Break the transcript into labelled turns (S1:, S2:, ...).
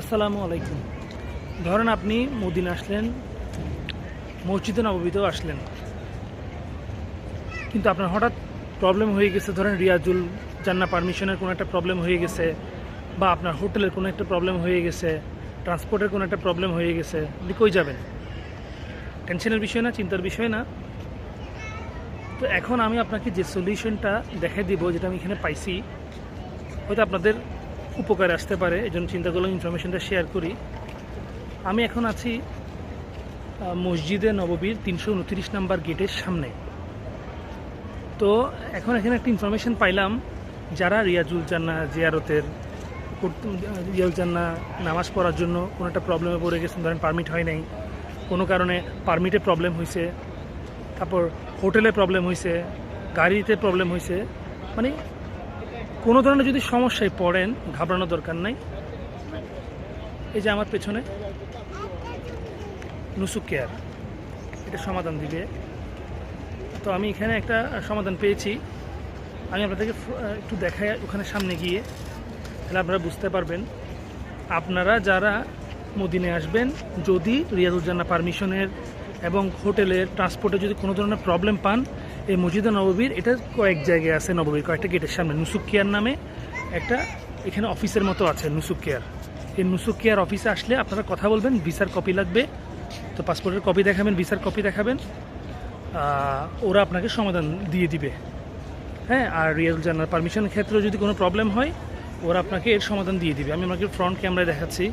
S1: আসসালামু আলাইকুম। ধরেন আপনি মদিনা আসলেন, মসজিদে নববীতেও আসলেন। কিন্তু আপনার হঠাৎ প্রবলেম হয়ে গেছে, ধরেন রিয়াজুল জান্না পারমিশনের কোনো একটা প্রবলেম হয়ে গেছে, বা আপনার হোটেলের কোনো একটা প্রবলেম হয়ে গেছে ট্রান্সপোর্টের কোনো একটা প্রবলেম হয়ে গেছে, আপনি কই যাবেন? টেনশনের বিষয় না, চিন্তার বিষয় না। তো এখন আমি আপনাকে যে সলিউশনটা দেখাই দিব, যেটা আমি এখানে পাইছি, হয়তো আপনাদের উপকারে আসতে পারে এই জন্য চিন্তা করলাম ইনফরমেশনটা শেয়ার করি। আমি এখন আছি মসজিদে নববীর তিনশো উনত্রিশ নাম্বার গেটের সামনে। তো এখন এখানে একটা ইনফরমেশন পাইলাম, যারা রিয়াজুল জান্না জিয়ারতের রিয়াজুল জান্না নামাজ পড়ার জন্য কোনো একটা প্রবলেমে পড়ে গেছেন, ধরেন পারমিট হয় নাই, কোনো কারণে পারমিটে প্রবলেম হয়েছে তারপর হোটেলে প্রবলেম হয়েছে গাড়িতে প্রবলেম হয়েছে মানে কোনো ধরনের যদি সমস্যায় পড়েন, ঘাবড়ানোর দরকার নাই। এই যে আমার পেছনে, নুসুক কেয়ার। এটা সমাধান দিবে। তো আমি এখানে একটা সমাধান পেয়েছি। আমি আপনাদেরকে একটু দেখাই ওখানে সামনে গিয়ে, তাহলে আপনারা বুঝতে পারবেন। আপনারা যারা মদিনে আসবেন, যদি রিয়াজুজ্জান্না পারমিশনের এবং হোটেলের ট্রান্সপোর্টে যদি কোনো ধরনের প্রবলেম পান এই মসজিদে নববীর, এটা কয়েক জায়গায় আছে নববীর, কয়েকটা গেটের সামনে। নুসুক কেয়ার নামে একটা এখানে অফিসের মতো আছে নুসুক কেয়ার। এই নুসুক কেয়ার অফিসে আসলে আপনারা কথা বলবেন, ভিসার কপি লাগবে। তো পাসপোর্টের কপি দেখাবেন, ভিসার কপি দেখাবেন। ওরা আপনাকে সমাধান দিয়ে দিবে। হ্যাঁ আর রিয়াল জানার পারমিশনের ক্ষেত্রেও যদি কোনো প্রবলেম হয়, ওরা আপনাকে এর সমাধান দিয়ে দিবে। আমি আপনাকে ফ্রন্ট ক্যামেরায় দেখাচ্ছি।